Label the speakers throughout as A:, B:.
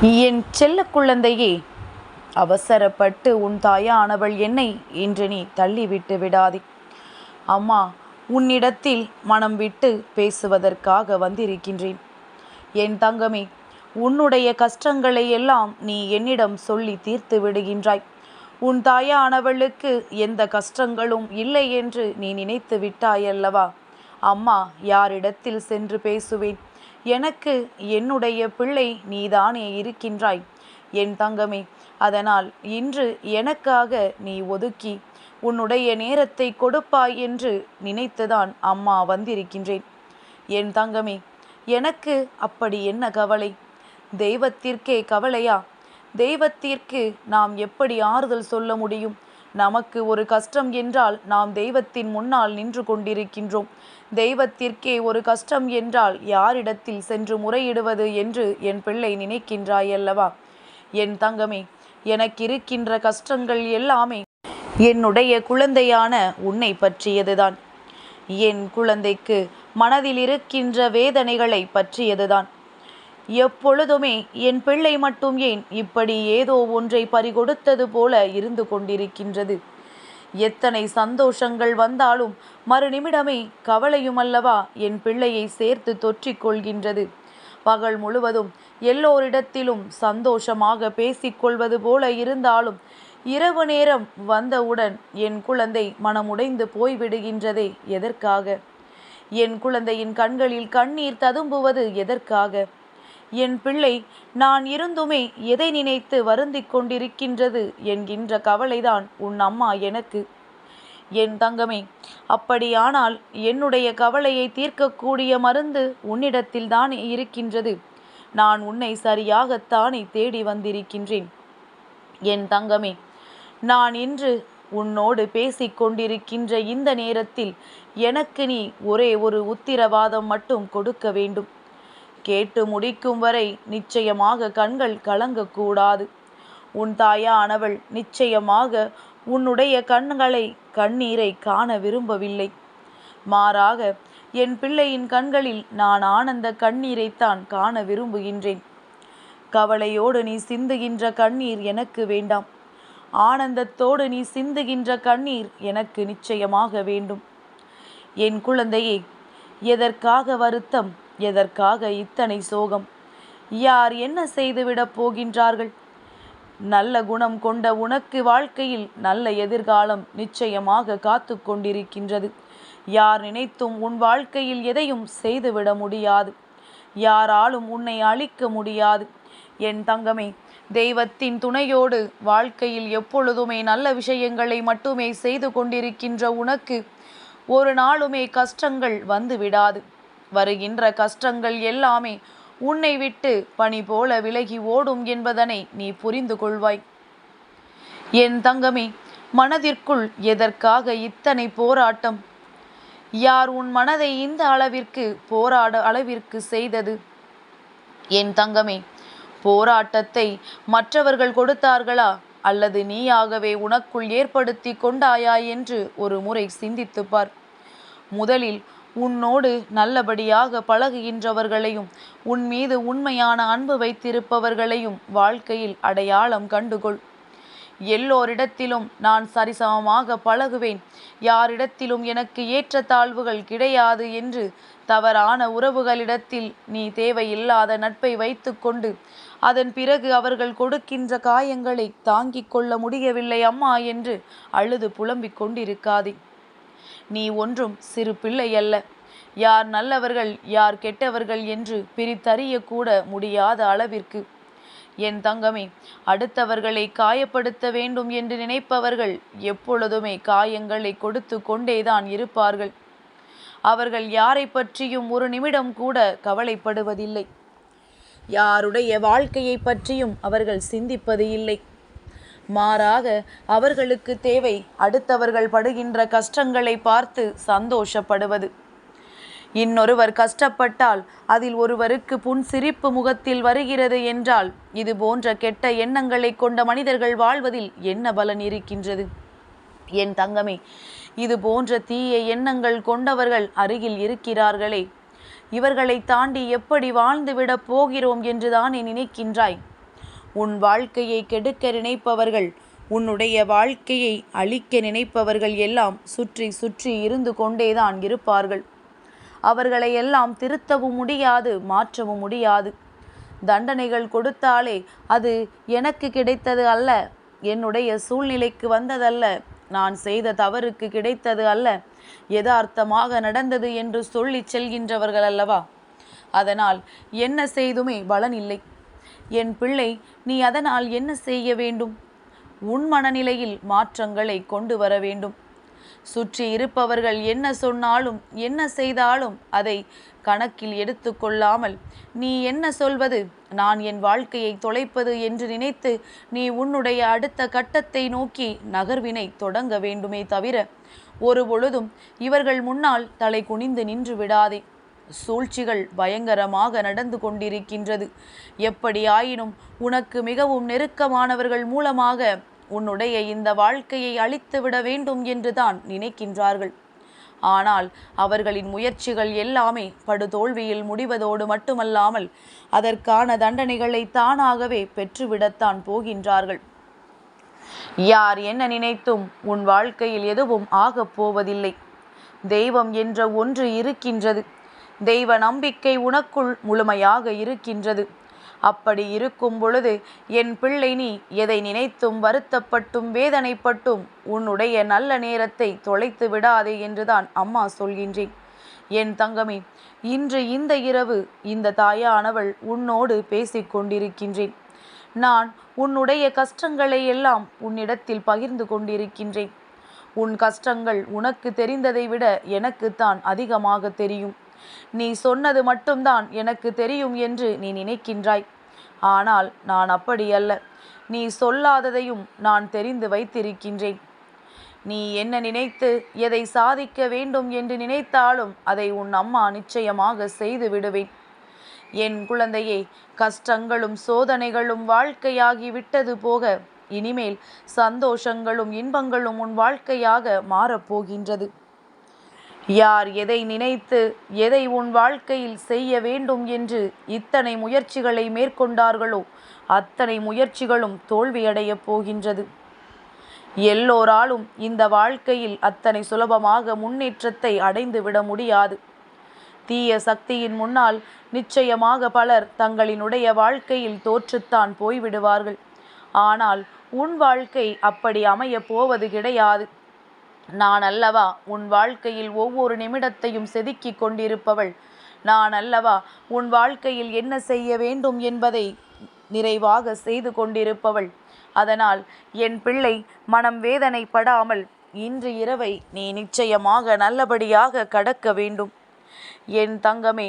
A: என் செல்ல குழந்தையே அவசரப்பட்டு உன் தாயானவள் என்னை இன்று நீ தள்ளிவிட்டு விடாதே. அம்மா உன்னிடத்தில் மனம் விட்டு பேசுவதற்காக வந்திருக்கின்றேன். என் தங்கமே உன்னுடைய கஷ்டங்களை எல்லாம் நீ என்னிடம் சொல்லி தீர்த்து விடுகின்றாய். உன் தாயானவளுக்கு எந்த கஷ்டங்களும் இல்லை என்று நீ நினைத்து விட்டாயல்லவா? அம்மா யாரிடத்தில் சென்று பேசுவேன்? எனக்கு என்னுடைய பிள்ளை நீதானே இருக்கின்றாய். என் தங்கமே அதனால் இன்று எனக்காக நீ ஒதுக்கி உன்னுடைய நேரத்தை கொடுப்பாய் என்று நினைத்துதான் அம்மா வந்திருக்கின்றேன். என் தங்கமே எனக்கு அப்படி என்ன கவலை? தெய்வத்திற்கே கவலையா? தெய்வத்திற்கு நாம் எப்படி ஆறுதல் சொல்ல முடியும்? நமக்கு ஒரு கஷ்டம் என்றால் நாம் தெய்வத்தின் முன்னால் நின்று கொண்டிருக்கின்றோம். தெய்வத்திற்கே ஒரு கஷ்டம் என்றால் யாரிடத்தில் சென்று முறையிடுவது என்று என் பிள்ளை நினைக்கின்றாயல்லவா? என் தங்கமே எனக்கிருக்கின்ற கஷ்டங்கள் எல்லாமே என்னுடைய குழந்தையான உன்னை பற்றியதுதான். என் குழந்தைக்கு மனதில் இருக்கின்ற வேதனைகளை பற்றியதுதான். எப்பொழுதுமே என் பிள்ளை மட்டும் ஏன் இப்படி ஏதோ ஒன்றை பறிகொடுத்தது போல இருந்து கொண்டிருக்கின்றது? எத்தனை சந்தோஷங்கள் வந்தாலும் மறுநிமிடமே கவலையும் அல்லவா என் பிள்ளையை சேர்த்து தொற்றிக் கொள்கின்றது. பகல் முழுவதும் எல்லோரிடத்திலும் சந்தோஷமாக பேசிக்கொள்வது போல இருந்தாலும் இரவு நேரம் வந்தவுடன் என் குழந்தை மனமுடைந்து போய்விடுகின்றதே எதற்காக? என் குழந்தையின் கண்களில் கண்ணீர் ததும்புவது எதற்காக? என் பிள்ளை நான் இருந்துமே எதை நினைத்து வருந்திக் கொண்டிருக்கின்றது என்கின்ற கவலைதான் உன் அம்மா எனக்கு. என் தங்கமே அப்படியானால் என்னுடைய கவலையை தீர்க்கக்கூடிய மருந்து உன்னிடத்தில்தானே இருக்கின்றது. நான் உன்னை சரியாகத்தானே தேடி வந்திருக்கின்றேன். என் தங்கமே நான் இன்று உன்னோடு பேசிக் கொண்டிருக்கின்ற இந்த நேரத்தில் எனக்கு நீ ஒரே ஒரு உத்திரவாதம் மட்டும் கொடுக்க வேண்டும். கேட்டு முடிக்கும் வரை நிச்சயமாக கண்கள் கலங்கக்கூடாது. உன் தாயானவள் நிச்சயமாக உன்னுடைய கண்களை கண்ணீரை காண விரும்பவில்லை. மாறாக என் பிள்ளையின் கண்களில் நான் ஆனந்த கண்ணீரைத்தான் காண விரும்புகின்றேன். கவலையோடு நீ சிந்துகின்ற கண்ணீர் எனக்கு வேண்டாம். ஆனந்தத்தோடு நீ சிந்துகின்ற கண்ணீர் எனக்கு நிச்சயமாக வேண்டும். என் குழந்தையே எதற்காக வருத்தம்? எதற்காக இத்தனை சோகம்? யார் என்ன செய்துவிடப் போகின்றார்கள்? நல்ல குணம் கொண்ட உனக்கு வாழ்க்கையில் நல்ல எதிர்காலம் நிச்சயமாக காத்து கொண்டிருக்கின்றது. யார் நினைத்தும் உன் வாழ்க்கையில் எதையும் செய்துவிட முடியாது. யாராலும் உன்னை அழிக்க முடியாது. என் தங்கமே தெய்வத்தின் துணையோடு வாழ்க்கையில் எப்பொழுதுமே நல்ல விஷயங்களை மட்டுமே செய்து கொண்டிருக்கின்ற உனக்கு ஒரு நாளுமே கஷ்டங்கள் வந்து விடாது. வருகின்ற கஷ்டங்கள் எல்லாமே உன்னை விட்டு பனி போல விலகி ஓடும் என்பதனை நீ புரிந்து கொள்வாய். என் தங்கமே மனதிற்குள் எதற்காக இத்தனை போராட்டம்? யார் உன் மனதை இந்த அளவிற்கு போராட அளவிற்கு செய்தது? என் தங்கமே போராட்டத்தை மற்றவர்கள் கொடுத்தார்களா? அல்லது நீயாகவே உனக்குள் ஏற்படுத்தி கொண்டாயா? என்று ஒரு முறை சிந்தித்துப்பார் முதலில் உன்னோடு நல்லபடியாக பழகுகின்றவர்களையும் உன் மீது உண்மையான அன்பு வைத்திருப்பவர்களையும் வாழ்க்கையில் அடையாளம் கண்டுகொள். எல்லோரிடத்திலும் நான் சரிசமமாக பழகுவேன். யாரிடத்திலும் எனக்கு ஏற்ற தாழ்வுகள் கிடையாது என்று தவறான உறவுகளிடத்தில் நீ தேவையில்லாத நட்பை வைத்துக்கொண்டு அதன் பிறகு அவர்கள் கொடுக்கின்ற காயங்களை தாங்கிக் கொள்ள முடியவில்லை அம்மா என்று அழுது புலம்பிக் கொண்டிருக்காதே. நீ ஒன்றும் சிறு பிள்ளை அல்ல. யார் நல்லவர்கள் யார் கெட்டவர்கள் என்று பிரித்தறிய கூட முடியாத அளவிற்கு. என் தங்கமே அடுத்தவர்களை காயப்படுத்த வேண்டும் என்று நினைப்பவர்கள் எப்பொழுதுமே காயங்களை கொடுத்து கொண்டேதான் இருப்பார்கள். அவர்கள் யாரை பற்றியும் ஒரு நிமிடம் கூட கவலைப்படுவதில்லை. யாருடைய வாழ்க்கையை பற்றியும் அவர்கள் சிந்திப்பது இல்லை மாறாக அவர்களுக்கு தேவை அடுத்தவர்கள் படுகின்ற கஷ்டங்களை பார்த்து சந்தோஷப்படுவது. இன்னொருவர் கஷ்டப்பட்டால் அதில் ஒருவருக்கு புன் சிரிப்பு முகத்தில் வருகிறது என்றால் இது போன்ற கெட்ட எண்ணங்களை கொண்ட மனிதர்கள் வாழ்வதில் என்ன பலன் இருக்கின்றது? என் தங்கமே இது போன்ற தீய எண்ணங்கள் கொண்டவர்கள் அருகில் இருக்கிறார்களே. இவர்களை தாண்டி எப்படி வாழ்ந்துவிடப் போகிறோம் என்றுதானே நினைக்கின்றாய்? உன் வாழ்க்கையை கெடுக்க நினைப்பவர்கள் உன்னுடைய வாழ்க்கையை அழிக்க நினைப்பவர்கள் எல்லாம் சுற்றி சுற்றி இருந்து கொண்டேதான் இருப்பார்கள். அவர்களை எல்லாம் திருத்தவும் முடியாது மாற்றவும் முடியாது. தண்டனைகள் கொடுத்தாலே அது எனக்கு கிடைத்தது அல்ல என்னுடைய சூழ்நிலைக்கு வந்ததல்ல நான் செய்த தவறுக்கு கிடைத்தது அல்ல யதார்த்தமாக நடந்தது என்று சொல்லிச் செல்கின்றவர்கள் அல்லவா? அதனால் என்ன செய்துமே பலன் இல்லை. என் பிள்ளை நீ அதனால் என்ன செய்ய வேண்டும்? உன் மனநிலையில் மாற்றங்களை கொண்டு வர வேண்டும். சுற்றி இருப்பவர்கள் என்ன சொன்னாலும் என்ன செய்தாலும் அதை கணக்கில் எடுத்துக்கொள்ளாமல் நீ என்ன சொல்வது? நான் என் வாழ்க்கையை தொலைப்பது என்று நினைத்து நீ உன்னுடைய அடுத்த கட்டத்தை நோக்கி நகர்வினை தொடங்க வேண்டுமே தவிர ஒரு பொழுதும் இவர்கள் முன்னால் தலை குனிந்து நின்று விடாதே. சூழ்ச்சிகள் பயங்கரமாக நடந்து கொண்டிருக்கின்றது. எப்படியாயினும் உனக்கு மிகவும் நெருக்கமானவர்கள் மூலமாக உன்னுடைய இந்த வாழ்க்கையை அழித்து விட வேண்டும் என்றுதான் நினைக்கின்றார்கள். ஆனால் அவர்களின் முயற்சிகள் எல்லாமே படுதோல்வியில் முடிவதோடு மட்டுமல்லாமல் அதற்கான தண்டனைகளை தானாகவே பெற்றுவிடத்தான் போகின்றார்கள். யார் என்ன நினைத்தும் உன் வாழ்க்கையில் எதுவும் ஆகப் போவதில்லை. தெய்வம் என்ற ஒன்று இருக்கின்றது. தெய்வ நம்பிக்கை உனக்குள் முழுமையாக இருக்கின்றது. அப்படி இருக்கும் பொழுது என் பிள்ளை நீ எதை நினைத்தும் வருத்தப்பட்டும் வேதனைப்பட்டும் உன்னுடைய நல்ல நேரத்தை தொலைத்து விடாதே என்றுதான் அம்மா சொல்கின்றேன். என் தங்கமே இன்று இந்த இரவு இந்த தாயானவள் உன்னோடு பேசிக் கொண்டிருக்கின்றேன். நான் உன்னுடைய கஷ்டங்களை எல்லாம் உன்னிடத்தில் பகிர்ந்து கொண்டிருக்கின்றேன். உன் கஷ்டங்கள் உனக்கு தெரிந்ததை விட எனக்குத்தான் அதிகமாக தெரியும். நீ சொன்னது மட்டும்தான் எனக்கு தெரியும் என்று நீ நினைக்கின்றாய். ஆனால் நான் அப்படி அல்ல. நீ சொல்லாததையும் நான் தெரிந்து வைத்திருக்கின்றேன். நீ என்ன நினைத்து எதை சாதிக்க வேண்டும் என்று நினைத்தாலும் அதை உன் அம்மா நிச்சயமாக செய்து விடுவேன். என் குழந்தையே கஷ்டங்களும் சோதனைகளும் வாழ்க்கையாகி விட்டது போக இனிமேல் சந்தோஷங்களும் இன்பங்களும் உன் வாழ்க்கையாக மாறப்போகின்றது. யார் எதை நினைத்து எதை உன் வாழ்க்கையில் செய்ய வேண்டும் என்று இத்தனை முயற்சிகளை மேற்கொண்டார்களோ அத்தனை முயற்சிகளும் தோல்வியடையப் போகின்றது. எல்லோராலும் இந்த வாழ்க்கையில் அத்தனை சுலபமாக முன்னேற்றத்தை அடைந்து விட முடியாது. தீய சக்தியின் முன்னால் நிச்சயமாக பலர் தங்களினுடைய வாழ்க்கையில் தோற்றுத்தான் போய்விடுவார்கள். ஆனால் உன் வாழ்க்கை அப்படி அமையப் போவது கிடையாது. நான் அல்லவா உன் வாழ்க்கையில் ஒவ்வொரு நிமிடத்தையும் செதுக்கிக் கொண்டிருப்பவள். நான் அல்லவா உன் வாழ்க்கையில் என்ன செய்ய வேண்டும் என்பதை நிறைவாக செய்து கொண்டிருப்பவள். அதனால் என் பிள்ளை மனம் வேதனைப்படாமல் இன்று இரவை நீ நிச்சயமாக நல்லபடியாக கடக்க வேண்டும். என் தங்கமே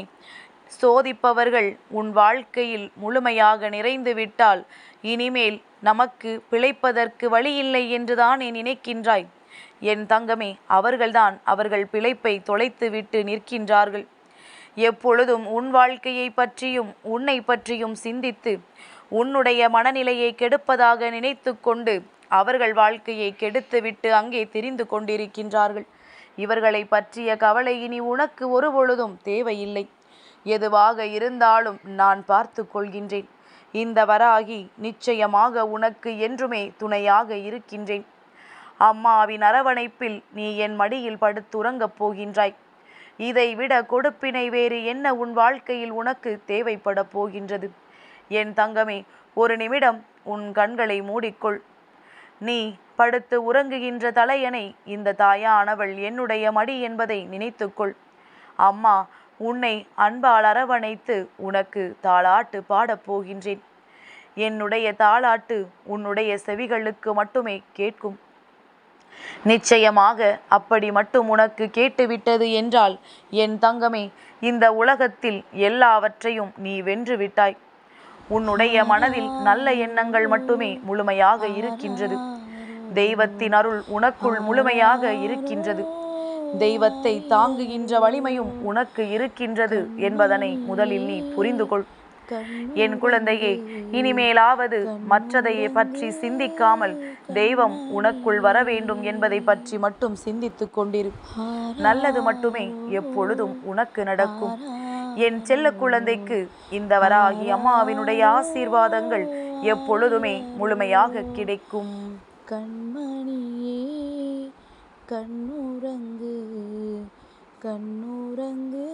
A: சோதிப்பவர்கள் உன் வாழ்க்கையில் முழுமையாக நிறைந்து விட்டால் இனிமேல் நமக்கு பிழைப்பதற்கு வழியில்லை என்றுதான் நீ நினைக்கின்றாய்? என் தங்கமே அவர்கள்தான் அவர்கள் பிழைப்பை தொலைத்து விட்டு நிற்கின்றார்கள். எப்பொழுதும் உன் வாழ்க்கையை பற்றியும் உன்னை பற்றியும் சிந்தித்து உன்னுடைய மனநிலையை கெடுப்பதாக நினைத்து கொண்டு அவர்கள் வாழ்க்கையை கெடுத்துவிட்டு அங்கே திரிந்து கொண்டிருக்கின்றார்கள். இவர்களை பற்றிய கவலை இனி உனக்கு ஒரு பொழுதும் தேவையில்லை. எதுவாக இருந்தாலும் நான் பார்த்து கொள்கின்றேன். இந்த வராகி நிச்சயமாக உனக்கு என்றுமே துணையாக இருக்கின்றேன். அம்மாவின் அரவணைப்பில் நீ என் மடியில் படுத்துறங்கப் போகின்றாய். இதைவிட கொடுப்பினை வேறு என்ன உன் வாழ்க்கையில் உனக்கு தேவைப்பட போகின்றது? என் தங்கமே ஒரு நிமிடம் உன் கண்களை மூடிக்கொள். நீ படுத்து உறங்குகின்ற தலையணை இந்த தாயானவள் என்னுடைய மடி என்பதை நினைத்துக்கொள். அம்மா உன்னை அன்பால் அரவணைத்து உனக்கு தாளாட்டு பாடப் போகின்றேன். என்னுடைய தாளாட்டு உன்னுடைய செவிகளுக்கு மட்டுமே கேட்கும். நிச்சயமாக அப்படி மட்டும் உனக்கு கேட்டுவிட்டது என்றால் என் தங்கமே இந்த உலகத்தில் எல்லாவற்றையும் நீ வென்று விட்டாய். உன்னுடைய மனதில் நல்ல எண்ணங்கள் மட்டுமே முழுமையாக இருக்கின்றது. தெய்வத்தின் அருள் உனக்குள் முழுமையாக இருக்கின்றது. தெய்வத்தை தாங்குகின்ற வலிமையும் உனக்கு இருக்கின்றது என்பதனை முதலில் நீ புரிந்து கொள் என் குழந்தையே இனிமேலாவது மற்றதை பற்றி சிந்திக்காமல் தெய்வம் உனக்குள் வர வேண்டும் என்பதை பற்றி மட்டும் சிந்தித்துக் கொண்டிரு. நல்லது மட்டுமே எப்பொழுதும் உனக்கு நடக்கும். என் செல்ல குழந்தைக்கு இந்த வராகி அம்மாவினுடைய ஆசீர்வாதங்கள் எப்பொழுதுமே முழுமையாக கிடைக்கும்.
B: கண்மணியே கண்ணுறங்கு கண்ணுறங்கு